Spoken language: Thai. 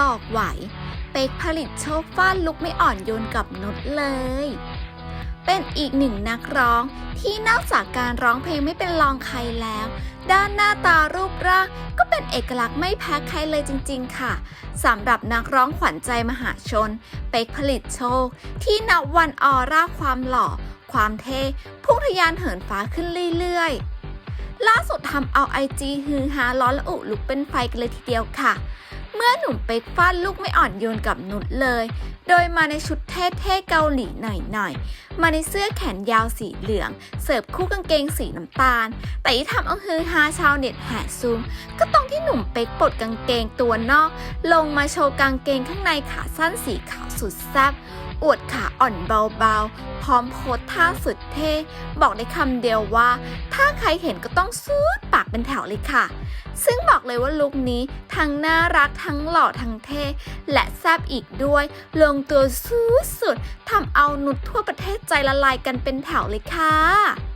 บอกไหว เป็กผลิตโชคฟ้าลุกไม่อ่อนโยนกับนุชเลย เป็นอีกหนึ่งนักร้องที่นอกจากการร้องเพลงไม่เป็นรองใครแล้ว ด้านหน้าตารูปร่างก็เป็นเอกลักษณ์ไม่แพ้ใครเลยจริง ๆ ค่ะสำหรับนักร้องขวัญใจมหาชน เป็กผลิตโชค ที่นับวันออร่าความหล่อ ความเท่พุ่งทะยานเหินฟ้าขึ้นเรื่อยๆล่าสุดทำเอาไอจีฮือฮาล้อละอุลุกเป็นไฟกันเลยทีเดียวค่ะ เมื่อหนุ่มเป็กฟาดลูกไม่อ่อนโยนกับนุชเลย โดยมาในชุดเท่ๆเกาหลีหน่อยๆ มาในเสื้อแขนยาวสีเหลือง เสิร์ฟคู่กางเกงสีน้ำตาล แต่ที่ทำเอาฮือฮาชาวเน็ตแห่ซูม ก็ตรงที่หนุ่มเป็กปลดกางเกงตัวนอก ลงมาโชว์กางเกงข้างในขาสั้นสีขาวสุดแซ่บ อวดขาอ่อนเบาๆ พร้อมโพสท่าสุดเท่ บอกได้คำเดียวว่า ถ้าใครเห็นก็ต้องซูดปากเป็นแถวเลยค่ะ ซึ่งบอกเลยว่าลุคนี้ทั้งน่ารักทั้งหล่อทั้งเท่ และแซบอีกด้วย ลงตัวสุดๆทำเอานุดทั่วประเทศใจละลายกันเป็นแถวเลยค่ะ